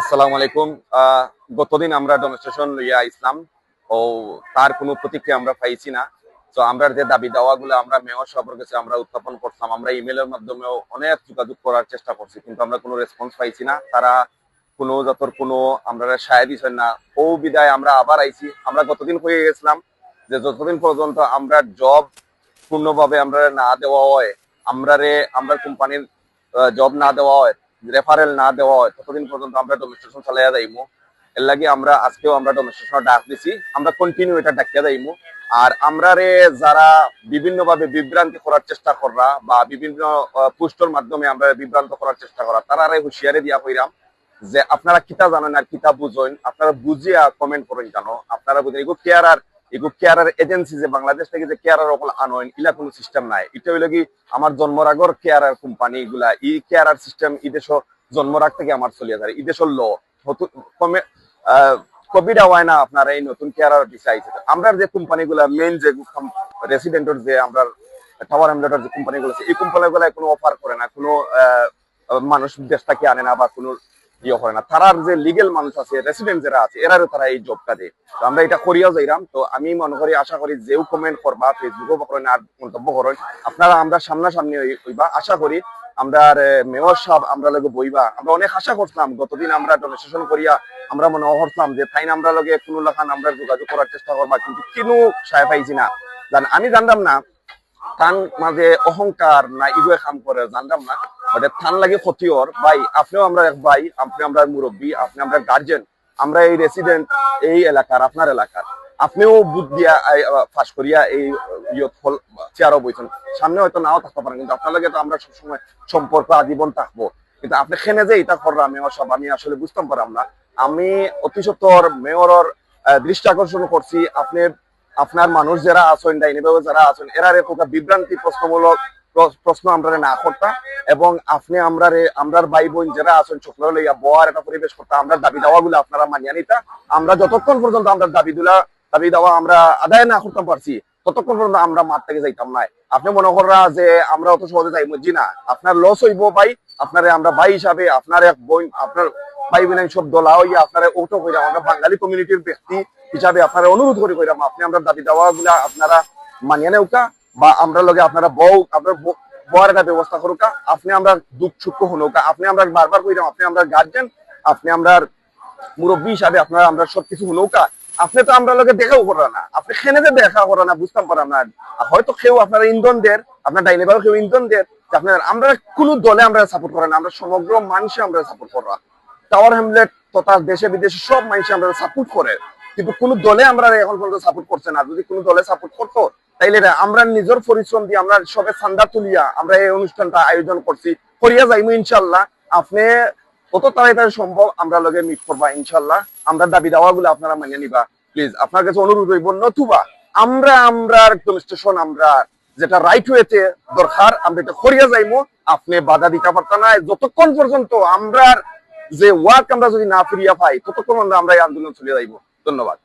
আসসালামু আলাইকুম। গতদিন আমরা ডেমনস্ট্রেশন লইয়া ইসলাম ও তার কোনো প্রতিক্রিয়া আমরা পাইছি না। তো আমরা যে দাবি দাওয়াগুলো আমরা মেয়র সাহেবের কাছে আমরা উত্থাপন করতাম, আমরা ইমেলের মাধ্যমেও অনেক যোগাযোগ করার চেষ্টা করছি, কিন্তু আমরা কোনো রেসপন্স পাইছি না। তারা কোনো যতর কোনো আমরা সায় দিচ্ছেন না। ও বিদায় আমরা আবার আইছি। আমরা গতদিন হয়ে গেছিলাম যে যতদিন পর্যন্ত আমরা জব পূর্ণভাবে আমরা না দেওয়া হয়, আমরা রে, আমরা কোম্পানির জব না দেওয়া হয় রেফারেল না দেওয়া হয়, ততদিন পর্যন্ত আমরা ডোমেস্টেশন চালাইয়া যাইমু। এর লাগে আমরা আজকেও আমরা ডোমেস্টেশন ডাক দিছি, আমরা কন্টিনিউ এটা ডাকিয়া যাইমু। আর আমরা রে যারা বিভিন্ন ভাবে বিভ্রান্তি করার চেষ্টা করা বা বিভিন্ন পুষ্টর মাধ্যমে আমরা বিভ্রান্ত করার চেষ্টা করা তারা রে হুঁশিয়ারি দিয়া কইরাম যে আপনারা কিতা জানেন আর কিতা বুঝেন, আপনারা বুঝিয়া কমেন্ট করেন কেন? আপনারা বুঝেন, এগুলো কেয়ারার এগুলো কেয়ারার এজেন্সি যে বাংলাদেশ থেকে যে কেয়ারার অকল আনয়ন ইলা কোনো সিস্টেম নাই। এটা হইল কি আমার জন্মর আগর কেয়ারার কোম্পানি গুলা ই কেয়ারার সিস্টেম ই দেশ জন্মর আগ থেকে আমার চলিয়া যায়। ই দেশের ল। কমে কোভিড হয় না আপনার এই নতুন কেয়ারার বিষয় আইছে। আমরা যে কোম্পানি গুলা মেইন যে রেসিডেন্টের যে আমরা টাওয়ার হ্যামলেটের যে কোম্পানি গুলো আছে, এই কোম্পানি গুলা কোনো অফার করে না। কোনো মানুষ দেশটাকে আনে না বা কোনো ইয়ে করে না। তারার যে লিগেল মানুষ আছে রেসিডেন্ট যারা আছে, এরারও তারা এই জবটা দেয়। তো আমরা এটা করিয়া যাইরাম। তো আমি মনে করি, আশা করি যেও কমেন্ট করবা ফেসবুকও করেন আর মন্তব্য করেন আপনারা আমরা সামনাসামনি হইবা আশা করি আমরা মেয়র সাহেব আমরা লগে বইবা। আমরা অনেক আশা করছিলাম গতদিন আমরা ডোনেশন করিয়া আমরা মনে করছিলাম যে তাই আমরা লগে কোনো লেখান আমরা যোগাযোগ করার চেষ্টা করবা। কিন্তু কিনু সায় পাইছি না। জান আমি জানতাম না, তান মাঝে অহংকার না ইগুয়ে কাম করে, জানতাম না। থান লাগে ক্ষতিওর ভাই, আপনিও আমরা এক ভাই, আপনি আমরা মুরব্বী, আপনি আমরা গার্জেন আমরা এই রেসিডেন্ট এই এলাকার, আপনার এলাকার। আপনিও বুধ দিয়া ফাঁস করিয়া এই চেয়ারও বইছেন। সামনে হয়তো নাও থাকতে পারেন, কিন্তু আপনার লাগে তো আমরা সবসময় সম্পর্ক, আজীবন থাকব। কিন্তু আপনি খেনে যে এটা করলাম মেয়র সব আমি আসলে বুঝতাম পারলাম না। আমি অতি সত্তর মেয়রের দৃষ্টি আকর্ষণ করছি। আপনি, আপনার মানুষ যারা আছেন, ডাইনি যারা আছেন, এরা কোকা বিভ্রান্তি, প্রশ্নমূলক প্র- প্রশ্ন আমরা না করতা এবং আপনি আমরা আমরার ভাই বোন যারা আছেন ছোটরা লইয়া বয়ার একটা পরিবেশ করতা আমরা দাবি দাওয়া গুলো আপনারা মানিয়া নিতা। আমরা যতক্ষণ পর্যন্ত আমরা দাবি দুলা দাবি দাওয়া আমরা আদায় না করতে পারছি, ততক্ষণ পর্যন্ত আমরা মাঠ থেকে যাইতাম না। আপনি মনে করা যে আমরা অত সহজে যাইব জি না। আপনার লস হইব ভাই, আপনারে আমরা ভাই হিসাবে, আপনার এক বোন, আপনার ভাই বোন সব দলা হইয়া আপনারা ওটো কইরা, আমরা বাঙালি কমিউনিটির ব্যক্তি হিসাবে আপনারা অনুরোধ করে কইরাম আপনি আমরা দাবি দাওয়া গুলা আপনারা মানিয়ে নেউকা বা আমরা লগে আপনারা বউ, আপনার বউয়ের একটা ব্যবস্থা করুকা, আপনি আমরা দুঃখ সুখ হনুকা, আপনি আমরা বারবার কইরাম আপনি আমরা গার্জেন আপনি আমরা মুরব্বী হিসাবে আপনারা আমরা সবকিছু নৌকা আপনি তো আমরা লোকে দেখাও করা না, আপনি খেনে যে দেখা করা না, বুঝতাম পারাম না হয়তো কেউ আপনারা ইন্ধন দেন, আপনার বাবা কেউ ইন্ধন দেন আপনার, আমরা কোনো দলে আমরা সাপোর্ট করা না, আমরা সমগ্র মানুষে আমরা সাপোর্ট করা টাওয়ার হ্যামলেট তথা দেশে বিদেশে সব মানুষে আমরা সাপোর্ট করে, কিন্তু কোন দলে আমরা এখন পর্যন্ত সাপোর্ট করছে না, যদি কোনো দলে সাপোর্ট করতো তাইলে আমরা নিজের পরিশ্রম দিয়ে আমরা সবে চান্দা তুলিয়া আমরা এই অনুষ্ঠানটা আয়োজন করছি। করিয়া যাইমু ইনশাল্লাহ আপনি কত তাড়াতাড়ি সম্ভব আমরা লগে মিট করবা ইনশাল্লাহ আমরা দাবি দাওয়া গুলো আপনারা মানিয়ে নিবা। প্লিজ আপনার কাছে অনুরোধ হইব নতুবা আমরা আমরা একদম স্টেশন আমরা, যেটা রাইট ওয়েতে দরকার, আমরা এটা করিয়া যাইমু। আপনি বাধা দিতে পারতা না যতক্ষণ পর্যন্ত আমরা যে ওয়ার্ক আমরা যদি না ফিরিয়া পাই, ততক্ষণ আমরা এই আন্দোলন চলে যাইব। ধন্যবাদ।